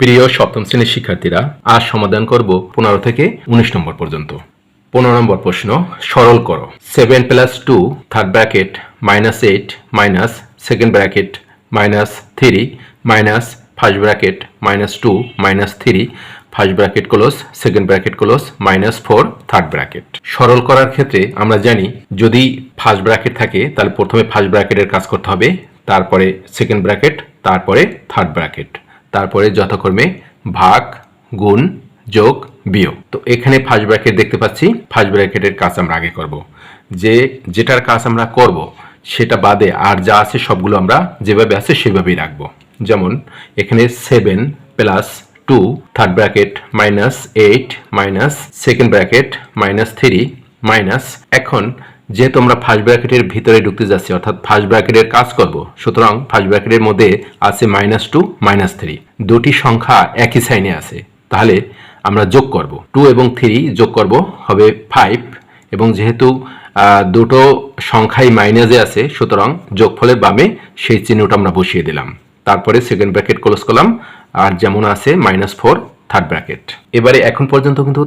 প্রিয় সপ্তম শ্রেণির শিক্ষার্থীরা, আজ সমাধান করব পনেরো থেকে উনিশ নম্বর পর্যন্ত। পনেরো নম্বর প্রশ্ন, সরল করো। Seven plus two third bracket minus eight minus second bracket minus three minus first bracket minus two minus three first bracket close second bracket close minus four third bracket সরল করার ক্ষেত্রে আমরা জানি, যদি ফার্স্ট ব্র্যাকেট থাকে, তাহলে প্রথমে first ব্র্যাকেটের কাজ করতে হবে, তারপরে সেকেন্ড ব্র্যাকেট তারপরে থার্ড ব্র্যাকেট তারপরে যথাক্রমে ভাগ, গুণ, যোগ, বিয়োগ। তো এখানে ফার্স্ট ব্র্যাকেট দেখতে পাচ্ছি। ফার্স্ট ব্র্যাকেটের কাজ আমরা আগে করব। যে যেটার কাজ আমরা করব, সেটা বাদে আর যা আছে সবগুলো আমরা যেভাবে আছে সেভাবেই রাখব। যেমন এখানে seven plus two third bracket minus eight minus second bracket minus three minus এখন যেহেতু আমরা ফার্স্ট ব্র্যাকেটের ভিতরে ঢুকতে যাচ্ছি, অর্থাৎ ফার্স্ট ব্র্যাকেটের কাজ করব, সুতরাং ফার্স্ট ব্র্যাকেটের মধ্যে আছে মাইনাস টু মাইনাস থ্রি দুটি সংখ্যা একই সাইনে আছে। তাহলে আমরা যোগ করব। টু এবং থ্রি যোগ করব, হবে ফাইভ এবং যেহেতু দুটো সংখ্যাই মাইনাসে আছে, সুতরাং যোগফলের বামে সেই চিহ্নটা আমরা বসিয়ে দিলাম। তারপরে সেকেন্ড ব্র্যাকেট ক্লোজ করলাম, আর যেমন আছে মাইনাস ফোর থার্ড ব্র্যাকেট এবারে এখন পর্যন্ত কিন্তু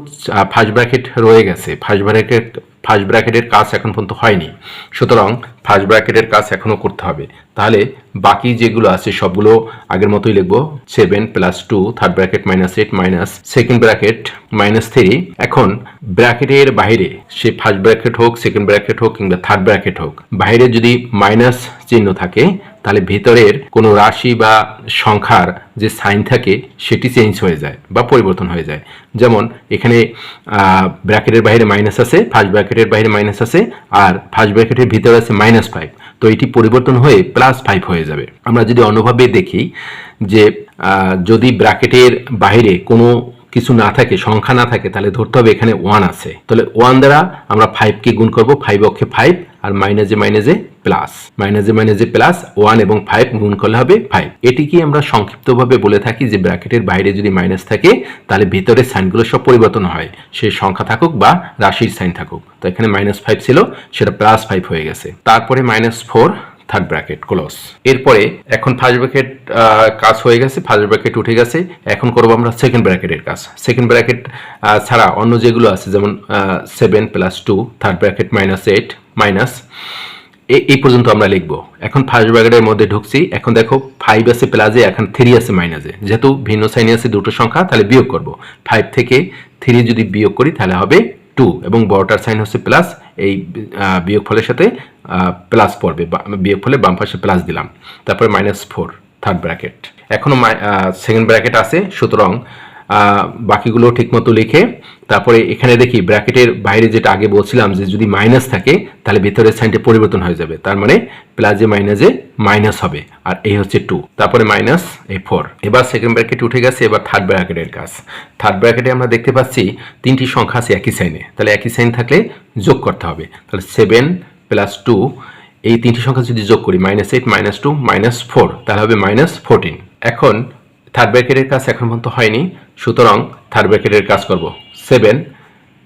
ফার্স্ট ব্র্যাকেট রয়ে গেছে। ফার্স্ট ব্র্যাকেট ফার্স্ট ব্র্যাকেটের কাজ এখন পর্যন্ত হয়নি। সুতরাং ফার্স্ট ব্র্যাকেটের কাজ এখনও করতে হবে। তাহলে বাকি যেগুলো আছে সবগুলো আগের মতোই লিখব। Seven plus two third bracket minus eight minus second bracket minus three এখন ব্র্যাকেটের বাইরে সে ফার্স্ট ব্র্যাকেট হোক সেকেন্ড ব্র্যাকেট হোক কিংবা থার্ড ব্র্যাকেট হোক, বাইরে যদি মাইনাস চিহ্ন থাকে, তাহলে ভিতরের কোনো রাশি বা সংখ্যার যে সাইন থাকে, সেটি চেঞ্জ হয়ে যায় বা পরিবর্তন হয়ে যায়। যেমন এখানে ব্র্যাকেটের বাইরে মাইনাস আছে ফার্স্ট ব্র্যাকেটের বাইরে মাইনাস আছে, আর ফার্স্ট ব্র্যাকেটের ভিতরে আছে মাইনাস ফাইভ তো এটি পরিবর্তন হয়ে প্লাস ফাইভ হয়ে যাবে। আমরা যদি অন্যভাবে দেখি যে যদি ব্র্যাকেটের বাইরে কোনো কিছু না থাকে, সংখ্যা না থাকে, তাহলে ধরতে হবে এখানে ওয়ান আছে। তাহলে ওয়ান দ্বারা আমরা ফাইভকে গুণ করব ফাইভ অক্ষে ফাইভ আর মাইনাসে মাইনাসে প্লাস মাইনাসে মাইনাসে প্লাস ওয়ান এবং ফাইভ গুণ করলে হবে ফাইভ এটিকে আমরা সংক্ষিপ্তভাবে বলে থাকি যে ব্র্যাকেটের বাইরে যদি মাইনাস থাকে, তাহলে ভিতরের সাইনগুলো সব পরিবর্তন হয়। সে সংখ্যা থাকুক বা রাশির সাইন থাকুক। তো এখানে মাইনাস ফাইভ ছিল, সেটা প্লাস ফাইভ হয়ে গেছে। তারপরে minus four third bracket, close. এরপরে এখন ফার্স্ট ব্র্যাকেট কাজ হয়ে গেছে ফার্স্ট ব্র্যাকেট উঠে গেছে, এখন করব আমরা সেকেন্ড ব্র্যাকেটের কাজ। সেকেন্ড ব্র্যাকেট ছাড়া অন্য যেগুলো আছে, যেমন seven plus two third bracket minus eight minus এই পর্যন্ত আমরা লিখব। এখন ফার্স্ট ব্র্যাকেটের মধ্যে ঢুকছি, এখন দেখো ফাইভ আছে প্লাসে এখন থ্রি আছে মাইনাসে যেহেতু ভিন্ন সাইনে আছে দুটো সংখ্যা, তাহলে বিয়োগ করব। ফাইভ থেকে থ্রি যদি বিয়োগ করি, তাহলে হবে টু এবং বড়টার সাইন হচ্ছে প্লাস এই বিয়োগফলের সাথে প্লাস পড়বে বিয়োগফলে বাম পাশে প্লাস দিলাম। তারপরে মাইনাস ফোর থার্ড ব্র্যাকেট এখনও সেকেন্ড ব্র্যাকেট আছে, সুতরাং বাকিগুলো ঠিকমতো লিখে তারপরে এখানে দেখি ব্র্যাকেটের বাইরে যেটা আগে বলছিলাম যে যদি মাইনাস থাকে, তাহলে ভিতরের সাইনটা পরিবর্তন হয়ে যাবে। তার মানে প্লাসে মাইনাসে মাইনাস হবে। আর এই হচ্ছে টু তারপরে মাইনাস এই ফোর এবার সেকেন্ড ব্র্যাকেট উঠে গেছে, এবার থার্ড ব্র্যাকেটের কাজ। থার্ড ব্র্যাকেটে আমরা দেখতে পাচ্ছি তিনটি সংখ্যা আছে একই সাইনে তাহলে একই সাইন থাকলে যোগ করতে হবে। তাহলে সেভেন প্লাস টু এই তিনটি সংখ্যা যদি যোগ করি minus eight minus two minus four তাহলে হবে মাইনাস ফোরটিন এখন থার্ড ব্র্যাকেটের কাজ এখন পর্যন্ত হয়নি। সুতরাং থার্ড ব্র্যাকেটের কাজ করব। সেভেন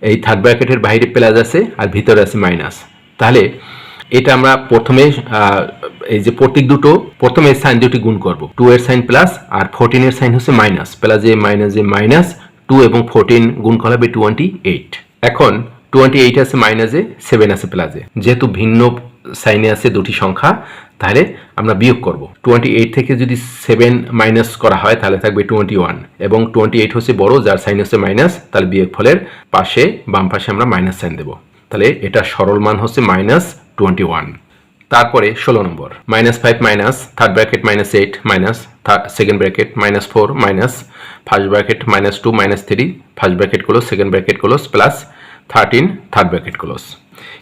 এই থার্ড ব্র্যাকেটের বাইরে প্লাস আছে আর ভিতরে আছে মাইনাস তাহলে এটা আমরা প্রথমে এই যে প্রতীক দুটো, প্রথমে সাইন দুটি গুণ করব। টু এর সাইন প্লাস আর ফোরটিন এর সাইন হচ্ছে মাইনাস প্লাসে মাইনাসে মাইনাস টু এবং ফোরটিন গুণ করা হবে টোয়েন্টি এইট এখন টোয়েন্টি এইট আছে মাইনাসে সেভেন আছে প্লাসে যেহেতু ভিন্ন সাইনে আছে দুটি সংখ্যা তাহলে আমরা বিয়োগ করব। টোয়েন্টি এইট থেকে যদি সেভেন মাইনাস করা হয়, তাহলে থাকবে টোয়েন্টি ওয়ান এবং টোয়েন্টি এইট হচ্ছে বড়, যার সাইন হচ্ছে মাইনাস তাহলে বিয়োগ ফলের পাশে, বাম পাশে আমরা মাইনাস সাইন দেবো। তাহলে এটা সরল মান হচ্ছে মাইনাস টোয়েন্টি ওয়ান তারপরে ষোলো number minus five minus third bracket minus eight minus second bracket minus four minus first bracket minus two minus three first bracket close second bracket close plus thirteen third bracket close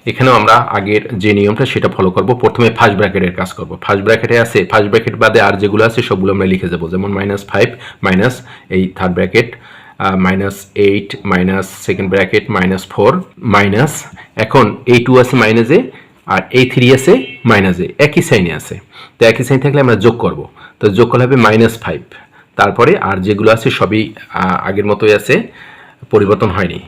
এখানেও আমরা আগের যে নিয়মটা সেটা follow করব। প্রথমে first ব্র্যাকেটের কাজ করব। ফার্স্ট ব্র্যাকেটে আছে ফার্স্ট ব্র্যাকেট বাদে আর যেগুলো আছে সবগুলো আমরা লিখে যাব। যেমন মাইনাস ফাইভ মাইনাস এই third bracket minus eight minus second bracket minus four minus এখন এই টু আছে মাইনাসে আর এই থ্রি আছে মাইনাসে একই সাইনে আছে। তো একই সাইন থাকলে আমরা যোগ করব। তো যোগ করলে হবে মাইনাস ফাইভ তারপরে আর যেগুলো আছে সবই আগের মতোই আছে, পরিবর্তন হয়নি।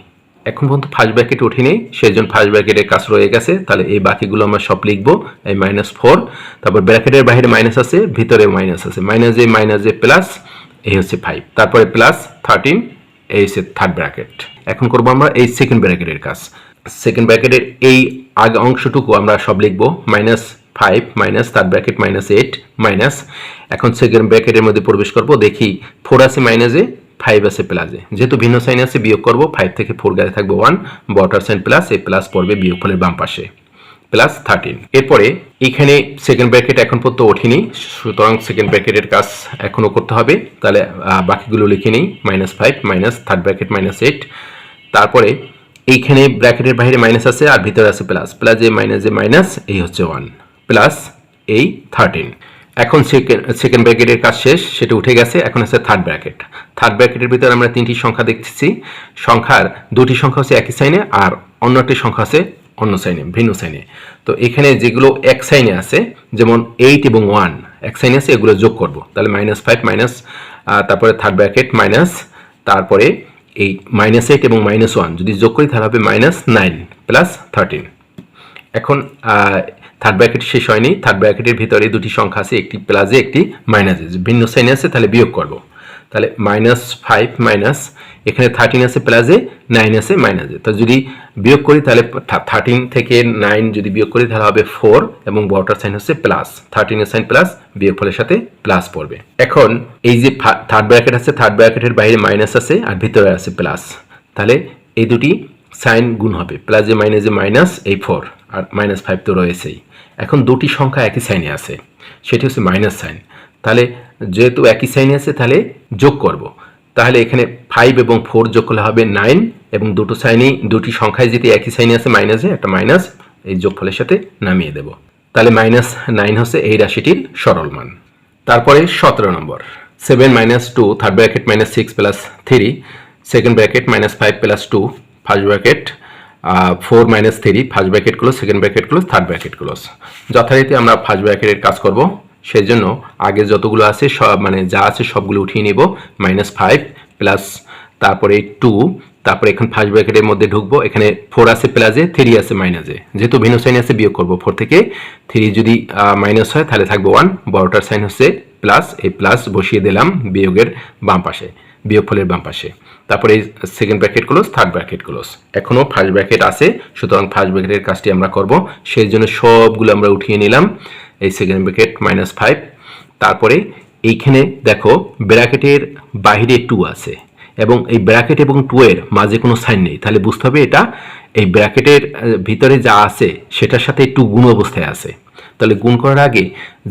এখন পর্যন্ত ফার্স্ট ব্র্যাকেট উঠিনি। সেই জন্য ফার্স্ট ব্র্যাকেটের কাজ রয়ে গেছে। তাহলে এই বাকিগুলো আমরা সব লিখব। এই মাইনাস ফোর তারপর ব্র্যাকেটের বাইরে মাইনাস আছে, ভিতরে মাইনাস আছে। Minus A minus A plus এই হচ্ছে ফাইভ তারপরে প্লাস থার্টিন এই হচ্ছে থার্ড ব্র্যাকেট এখন করব আমরা এই সেকেন্ড ব্র্যাকেটের কাজ। সেকেন্ড ব্র্যাকেটের এই আগে অংশটুকু আমরা সব লিখব। Minus five minus third bracket minus eight minus এখন সেকেন্ড ব্র্যাকেটের মধ্যে প্রবেশ করব। দেখি ফোর আছে মাইনাসে ফাইভ আছে প্লাসে যেহেতু ভিন্ন সাইন আছে, বিয়োগ করব ফাইভ থেকে ফোর গেলে থাকবে ওয়ান বটার সাইন প্লাস এই প্লাস পড়বে বিয়োগ ফলের বাম পাশে প্লাস থার্টিন এরপরে এখানে সেকেন্ড ব্র্যাকেট এখন পর্যন্ত ওঠেনি, সুতরাং সেকেন্ড ব্র্যাকেটের কাজ এখনও করতে হবে। তাহলে বাকিগুলো লিখে নিই minus five minus third bracket minus eight তারপরে এইখানে ব্র্যাকেটের বাইরে মাইনাস আছে, আর ভিতরে আছে plus plus A minus A minus এই হচ্ছে ওয়ান প্লাস এই থার্টিন এখন সেকেন্ড সেকেন্ড ব্র্যাকেটের কাজ শেষ, সেটা উঠে গেছে, এখন আছে থার্ড ব্র্যাকেট থার্ড ব্র্যাকেটের ভিতরে আমরা তিনটি সংখ্যা দেখতেছি। সংখ্যার দুটি সংখ্যা হচ্ছে একই সাইনে, আর অন্য একটি সংখ্যা আছে অন্য সাইনে, ভিন্ন সাইনে। তো এখানে যেগুলো এক সাইনে আছে, যেমন এইট এবং ওয়ান এক সাইনে আছে, এগুলো যোগ করব। তাহলে মাইনাস ফাইভ মাইনাস তারপরে থার্ড ব্র্যাকেট মাইনাস তারপরে এই মাইনাস এইট এবং মাইনাস ওয়ান যদি যোগ করি তাহলে হবে মাইনাস নাইন প্লাস থার্টিন এখন থার্ড ব্র্যাকেট শেষ হয়নি। থার্ড ব্র্যাকেটের ভিতরে দুটি সংখ্যা আছে, একটি প্লাসে একটি মাইনাসে ভিন্ন সাইনে আছে, তাহলে বিয়োগ করব। তাহলে মাইনাস ফাইভ মাইনাস এখানে থার্টিন আছে প্লাসে নাইন আছে মাইনাসে তো যদি বিয়োগ করি, তাহলে থার্টিন থেকে নাইন যদি বিয়োগ করি, তাহলে হবে ফোর এবং বটার সাইন হচ্ছে প্লাস থার্টিনের সাইন প্লাস বিয়োগ ফলের সাথে প্লাস পড়বে। এখন, এই যে থার্ড ব্র্যাকেট আছে থার্ড ব্র্যাকেটের বাইরে মাইনাস আছে, আর ভিতরে আছে প্লাস তাহলে এই দুটি সাইন গুণ হবে। প্লাসে মাইনাসে মাইনাস এই ফোর আর মাইনাস ফাইভ তো রয়েছেই। এখন দুটি সংখ্যা একই সাইনে আছে। সেটি হচ্ছে মাইনাস সাইন তাহলে যেহেতু একই সাইনে আছে, তাহলে যোগ করব। তাহলে এখানে ফাইভ এবং ফোর যোগ করলে হবে নাইন এবং দুটো সাইনেই দুটি সংখ্যায় যদি একই সাইনে আছে মাইনাসে একটা মাইনাস এই যোগফলের সাথে নামিয়ে দেব। তাহলে মাইনাস নাইন হচ্ছে এই রাশিটির সরল মান। তারপরে সতেরো number. Seven minus two third bracket minus six plus three second bracket minus five plus two first bracket four minus three first bracket close second bracket close third bracket close যথারীতি আমরা first ব্র্যাকেটের কাজ করব। সেই জন্য আগে যতগুলো আছে, সব মানে যা আছে সবগুলো উঠিয়ে নেব। মাইনাস ফাইভ প্লাস তারপরে টু তারপরে এখন ফার্স্ট ব্র্যাকেটের মধ্যে ঢুকবো। এখানে ফোর আছে প্লাসে থ্রি আছে মাইনাসে যেহেতু ভিন্ন সাইন আছে, বিয়োগ করব ফোর থেকে। থ্রি যদি মাইনাস হয়, তাহলে থাকবে ওয়ান বড়টার সাইন হচ্ছে প্লাস এই প্লাস বসিয়ে দিলাম বিয়োগের বাম পাশে। বিয়োগ ফলের বাম পাশে। তারপরে এই second bracket close third bracket close এখনও ফার্স্ট ব্র্যাকেট আছে, সুতরাং ফার্স্ট ব্র্যাকেটের কাজটি আমরা করব। সেই জন্য সবগুলো আমরা উঠিয়ে নিলাম, এই সেকেন্ড ব্র্যাকেট মাইনাস ফাইভ তারপরে এইখানে দেখো, ব্র্যাকেটের বাইরে টু আছে, এবং এই ব্র্যাকেট এবং টু এর মাঝে কোনো সাইন নেই। তাহলে বুঝতে হবে এটা, এই ব্র্যাকেটের ভিতরে যা আছে, সেটার সাথে একটু গুণ অবস্থায় আছে। তাহলে গুণ করার আগে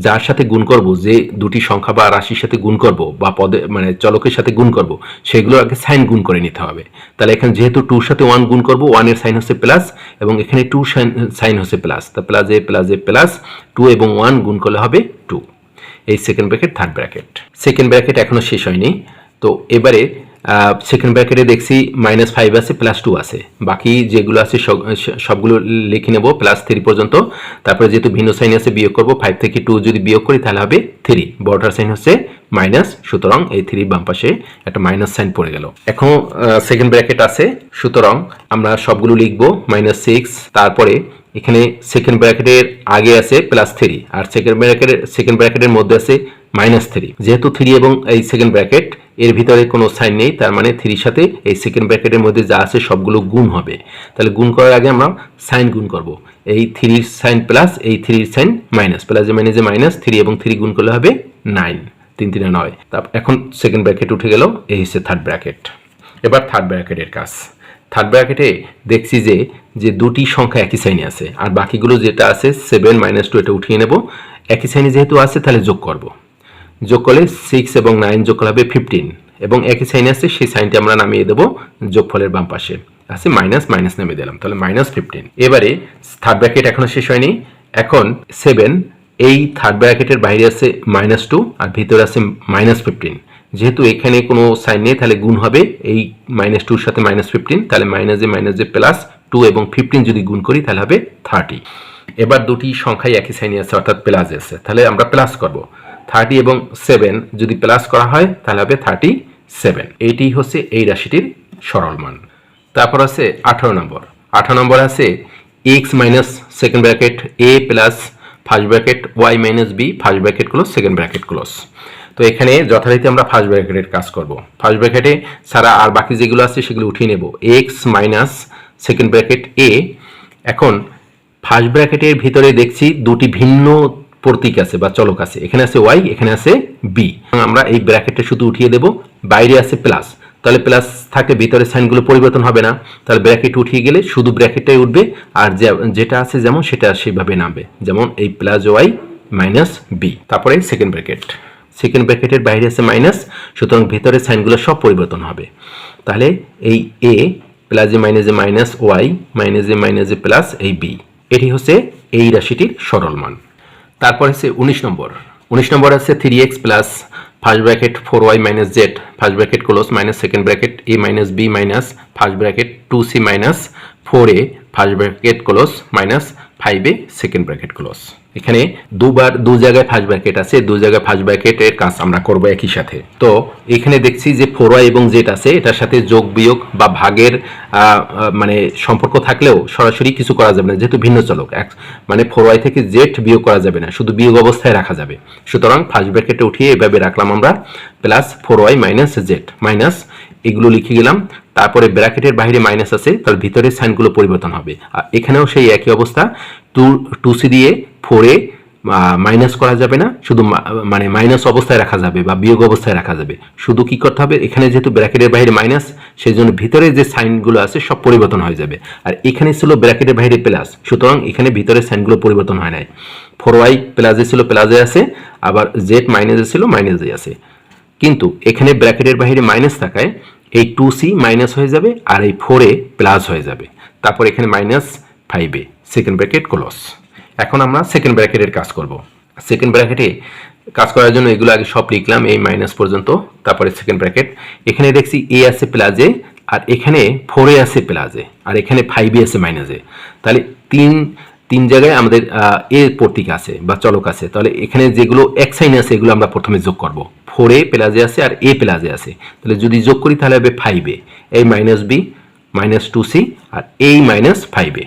যার সাথে গুণ করব, যে দুটি সংখ্যা বা রাশির সাথে গুণ করব বা পদে মানে চলকের সাথে গুণ করব সেগুলো আগে সাইন গুণ করে নিতে হবে। তাহলে এখানে যেহেতু টুর সাথে ওয়ান গুণ করব ওয়ানের সাইন হচ্ছে প্লাস এবং এখানে টু সাইন সাইন হচ্ছে প্লাস তা plus A plus A plus two এবং ওয়ান গুণ করলে হবে টু এই second bracket third bracket second bracket এখনও শেষ হয়নি। তো এবারে সেকেন্ড ব্র্যাকেটে দেখছি মাইনাস ফাইভ আছে প্লাস টু আছে। বাকি যেগুলো আছে সব- সবগুলো লিখে নেব প্লাস থ্রি পর্যন্ত। তারপরে যেহেতু ভিন্ন সাইন আছে, বিয়োগ করব ফাইভ থেকে টু যদি বিয়োগ করি, তাহলে হবে থ্রি বর্ডার সাইন হচ্ছে মাইনাস সুতরাং এই থ্রি বাম পাশে একটা মাইনাস সাইন পড়ে গেল। এখন সেকেন্ড ব্র্যাকেট আছে, সুতরাং আমরা সবগুলো লিখব মাইনাস সিক্স তারপরে এখানে সেকেন্ড ব্র্যাকেটের আগে আছে প্লাস থ্রি আর সেকেন্ড ব্র্যাকেটের সেকেন্ড ব্র্যাকেটের মধ্যে আছে মাইনাস থ্রি যেহেতু থ্রি এবং এই সেকেন্ড ব্র্যাকেট এর ভিতরে কোনো সাইন নেই, তার মানে থ্রির সাথে এই সেকেন্ড ব্র্যাকেটের মধ্যে যা আছে সবগুলো গুণ হবে। তাহলে গুণ করার আগে আমরা সাইন গুণ করব। এই থ্রির সাইন প্লাস এই থ্রির সাইন মাইনাস প্লাসে মাইনাসে মাইনাস থ্রি এবং থ্রি গুণ করলে হবে নাইন তিন, তিনে, নয়। তা এখন সেকেন্ড ব্র্যাকেট উঠে গেল, এই হচ্ছে থার্ড ব্র্যাকেট এবার থার্ড ব্র্যাকেটের কাজ। থার্ড ব্র্যাকেটে দেখছি যে যে দুটি সংখ্যা একই সাইনে আছে, আর বাকিগুলো যেটা আছে সেভেন মাইনাস টু এটা উঠিয়ে নেব। একই সাইনে যেহেতু আছে, তাহলে যোগ করব। যোগ করলে সিক্স এবং নাইন যোগ করলে হবে ফিফটিন এবং একই সাইন আছে, সেই সাইনটি আমরা নামিয়ে দেবো যোগফলের বাম পাশে। আছে মাইনাস মাইনাস নামিয়ে দিলাম, তাহলে মাইনাস ফিফটিন এবারে থার্ড ব্র্যাকেট এখনও শেষ হয়নি। এখন সেভেন এই থার্ড ব্র্যাকেটের বাইরে আছে মাইনাস টু আর ভিতরে আছে মাইনাস ফিফটিন যেহেতু এখানে কোনো সাইন নেই, তাহলে গুণ হবে এই মাইনাস টুর সাথে মাইনাস ফিফটিন তাহলে মাইনাস মাইনাস প্লাস টু এবং ফিফটিন যদি গুণ করি, তাহলে হবে থার্টি এবার দুটি সংখ্যাই একই সাইনে আছে, অর্থাৎ প্লাস আছে। তাহলে আমরা প্লাস করব। থার্টি এবং সেভেন যদি প্লাস করা হয়, তাহলে হবে থার্টি সেভেন। এইটি হচ্ছে এই রাশিটির সরল মান। তারপর আছে আঠারো নম্বর। আঠারো নম্বর আছে X minus second bracket A plus first bracket Y minus B first bracket close second bracket close তো এখানে যথারীতি আমরা ফার্স্ট ব্র্যাকেটের কাজ করব। ফার্স্ট ব্র্যাকেটে ছাড়া আর বাকি যেগুলো আছে সেগুলো উঠিয়ে নেব। X minus second bracket A এখন ফার্স্ট ব্র্যাকেটের ভিতরে দেখছি দুটি ভিন্ন প্রতীক আছে বা চলক আছে। এখানে আছে ওয়াই, এখানে আছে বি। আমরা এই ব্র্যাকেটটা শুধু উঠিয়ে দেব। বাইরে আছে প্লাস। তাহলে প্লাস থাকলে ভিতরে সাইনগুলো পরিবর্তন হবে না। তাহলে ব্র্যাকেট উঠিয়ে গেলে শুধু ব্র্যাকেটটাই উঠবে। আর যেটা আছে যেমন সেটা সেইভাবে নামবে। যেমন এই প্লাস ওয়াই মাইনাস বি। তারপরে সেকেন্ড ব্র্যাকেট। সেকেন্ড ব্র্যাকেটের বাইরে আছে মাইনাস। সুতরাং ভিতরে সাইনগুলো সব পরিবর্তন হবে। তাহলে এই এ প্লাসে A minus A minus Y, minus A minus A plus এই বি। এটি হচ্ছে এই রাশিটির সরল মান তারপর আছে উনিশ নম্বর। উনিশ নম্বর আছে three X plus first bracket four Y minus Z first bracket close minus second bracket A minus B minus first bracket two C minus four A first bracket close minus five second bracket close এখানে দুবার, দু জায়গায় first bracket আছে, দু জায়গায় first ব্র্যাকেটের কাজ আমরা করব একই সাথে। তো এখানে দেখছি যে ফোর ওয়াই এবং জেড আছে, এটার সাথে যোগ, বিয়োগ বা ভাগের মানে সম্পর্ক থাকলেও সরাসরি কিছু করা যাবে না, যেহেতু ভিন্ন চলক। এক মানে ফোর ওয়াই থেকে জেড বিয়োগ করা যাবে না, শুধু বিয়োগ অবস্থায় রাখা যাবে। সুতরাং ফার্স্ট ব্র্যাকেটে উঠিয়ে এভাবে রাখলাম আমরা plus four Y minus Z minus এগুলো লিখে গেলাম। তারপরে ব্র্যাকেটের বাইরে মাইনাস আছে, তার ভিতরে সাইনগুলো পরিবর্তন হবে। আর এখানেও সেই একই অবস্থা। টু টু সি দিয়ে ফোরে মাইনাস করা যাবে না। শুধু মানে মাইনাস অবস্থায় রাখা যাবে বা বিয়োগ অবস্থায় রাখা যাবে। শুধু কি করতে হবে? এখানে যেহেতু ব্র্যাকেটের বাইরে মাইনাস সেই জন্য ভিতরে যে সাইনগুলো আছে সব পরিবর্তন হয়ে যাবে। আর এখানে ছিল ব্র্যাকেটের বাইরে প্লাস, সুতরাং এখানে ভিতরে সাইনগুলো পরিবর্তন হয় নাই। ফোর ওয়াই প্লাসে ছিল, প্লাসে আছে। আবার জেড মাইনাসে ছিল, মাইনাসে আছে। কিন্তু এখানে ব্র্যাকেটের বাইরে মাইনাস থাকায় এই টু সি মাইনাস হয়ে যাবে আর এই ফোরে প্লাস হয়ে যাবে। তারপর এখানে মাইনাস ফাইভে সেকেন্ড ব্র্যাকেট ক্লোজ এখন আমরা সেকেন্ড ব্র্যাকেটের কাজ করব। সেকেন্ড ব্র্যাকেটে কাজ করার জন্য এগুলো আগে সব লিখলাম, এই মাইনাস পর্যন্ত। তারপরে সেকেন্ড ব্র্যাকেট এখানে দেখছি এ আছে প্লাজে আর এখানে ফোরে আছে প্লাজে আর এখানে ফাইভে আছে মাইনাসে তাহলে তিন তিন জায়গায় আমাদের এ প্রতীক আছে বা চলক আছে। তাহলে এখানে যেগুলো এক সাইন আছে এগুলো আমরা প্রথমে যোগ করব। ফোর এ প্লাজে আছে আর এ প্লাজে আছে। তাহলে যদি যোগ করি তাহলে হবে ফাইভ এ এই minus B minus two C আর এই মাইনাস ফাইভ এ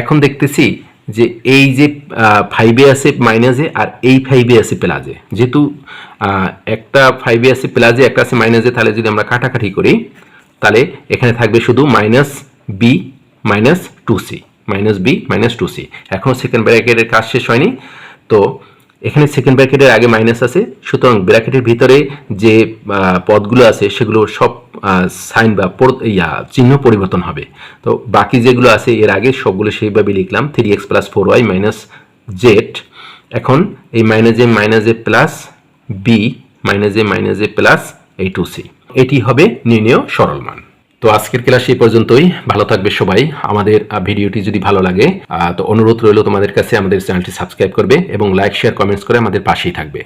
এখন দেখতেছি যে এই যে ফাইভে আছে মাইনাসে আর এই ফাইভে আছে প্লাজে যেহেতু একটা ফাইভে আছে প্লাজে একটা আছে মাইনাসে তাহলে যদি আমরা কাটাকাটি করি, তাহলে এখানে থাকবে শুধু minus B minus two C minus B minus two C এখনও সেকেন্ড ব্র্যাকেটের কাজ শেষ হয়নি, তো এখানে সেকেন্ড ব্র্যাকেটের আগে মাইনাস আছে। সুতরাং ব্র্যাকেটের ভিতরে যে পদগুলো আছে, সেগুলো সব সাইন বা ইয়া, চিহ্ন পরিবর্তন হবে। তো বাকি যেগুলো আছে, এর আগে সবগুলো সেইভাবে লিখলাম। Three X plus four Y minus Z এখন এই minus A minus A plus B minus A minus A plus এই টু সি এটি হবে নির্ণয় সরল মান। তো আজকের ক্লাস এই পর্যন্তই। ভালো থাকবে সবাই। আমাদের ভিডিওটি যদি ভালো লাগে তো অনুরোধ রইল তোমাদের কাছে আমাদের চ্যানেলটি সাবস্ক্রাইব করবে এবং লাইক, শেয়ার, কমেন্টস করে আমাদের পাশেই থাকবে।